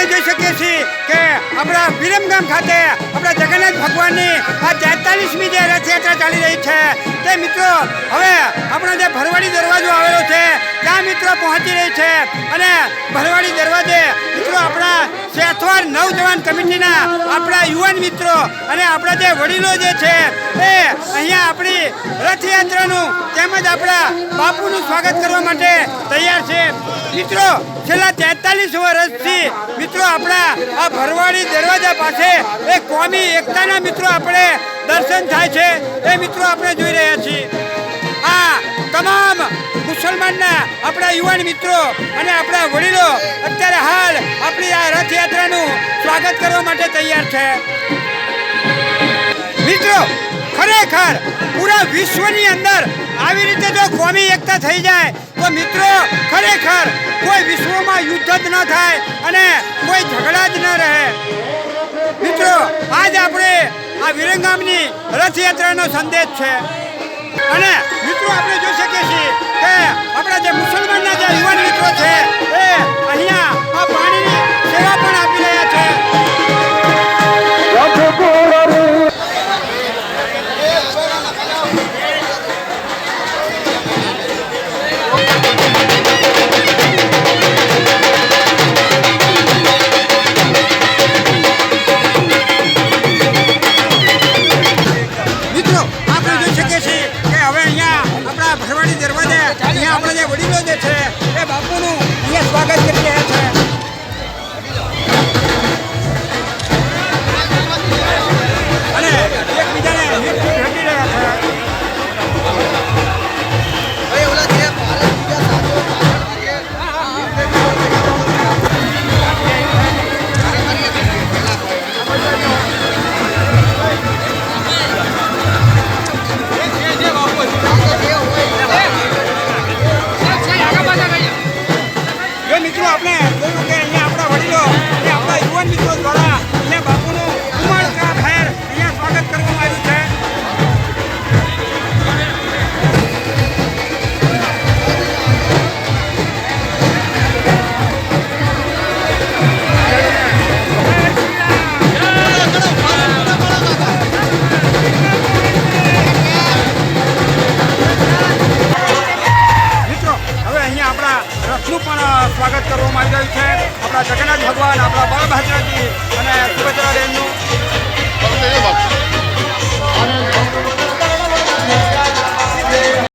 આપણે જોઈ શકીએ છીએ કે આપણા વિરમગામ ખાતે આપણા જગન્નાથ ભગવાનની આ તેતાલીસમી જે રથયાત્રા ચાલી રહી છે, તે મિત્રો હવે આપણો જે ભરવાડી દરવાજો આવેલો છે, ત્યાં મિત્રો પહોંચી રહી છે. અને ભરવાડી દરવાજે મિત્રો આપણા સેથવાર નવજવાન કમિટીના આપણા યુવાન મિત્રો અને આપણા જે વડીલો જે છે, એ અહીંયા આપણી રથયાત્રાનું તેમજ આપણા બાપુનું સ્વાગત કરવા માટે તૈયાર છે. મિત્રો, છેલ્લા તેતાલીસ વર્ષથી મિત્રો આપણા આ ભરવાડી દરવાજા પાસે એ કોમી એકતાના મિત્રો આપણે દર્શન થાય છે. એ મિત્રો આપણે જોઈ રહ્યા મુસલમાનના આપણા યુવાન મિત્રો અને આપણા વડીલો, અત્યારે હાલ આપણી આ રથયાત્રાનું સ્વાગત કરવા માટે તૈયાર છે. મિત્રો, ખરેખર પૂરા વિશ્વની અંદર આવી રીતે જો કોમી એકતા થઈ જાય, તો મિત્રો, ખરેખર કોઈ વિશ્વમાં યુદ્ધ જ ન થાય અને કોઈ ઝઘડા જ ન રહે. મિત્રો, આજ આપણે આ વિરંગામની રથયાત્રાનો સંદેશ છે. અને મિત્રો, આપણે જોઈ શકીએ છીએ કે અહીંયા આપણે જે વડીલો જે છે કરવામાં આવી રહ્યું છે. આપણા જગન્નાથ ભગવાન આપણા બળભદ્રજી અને સુભદ્રા